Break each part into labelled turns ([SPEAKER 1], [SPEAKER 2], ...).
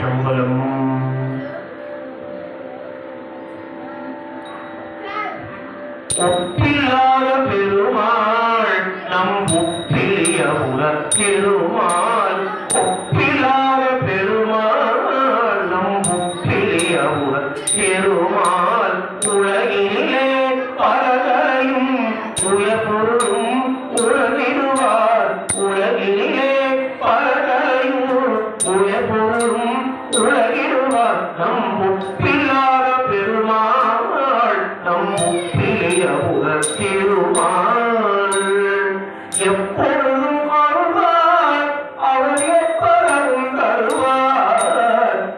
[SPEAKER 1] சிற்றம்பலம் ஒப்பில்லாத பெருமாள் நம் ஒப்பிலிய உலகெருமாள்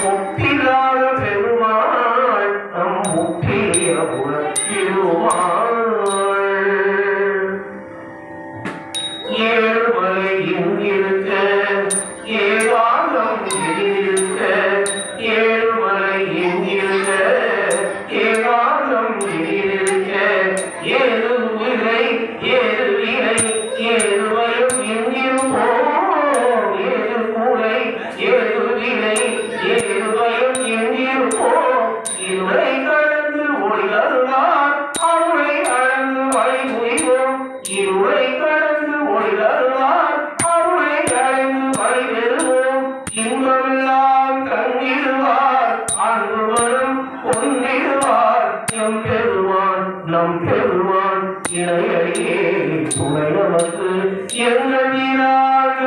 [SPEAKER 1] முத்திராள் பெருமாள் நம் முக்கிய உணர்த்திருமாள் ஏழ்மலை இங்கிருக்க ஏகாந்தம் எதிரிருக்க ஏழ்மலை எங்கிருக்க ஏகாந்தம் எதிரிருக்க ஏதும் இல்லை ஏ என்னினால்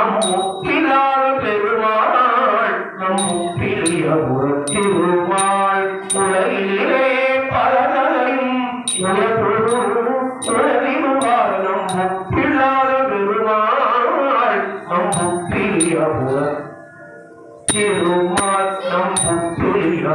[SPEAKER 1] நம் முத்தினால் பெருமாள் நம் முத்திரிய உருத்திருவாள் உலகிலே பலதலையும் உலகிருவாள் நம் முத்தினால பெருமாள் நம் முத்திரிய திருமால் நம் முத்திரிய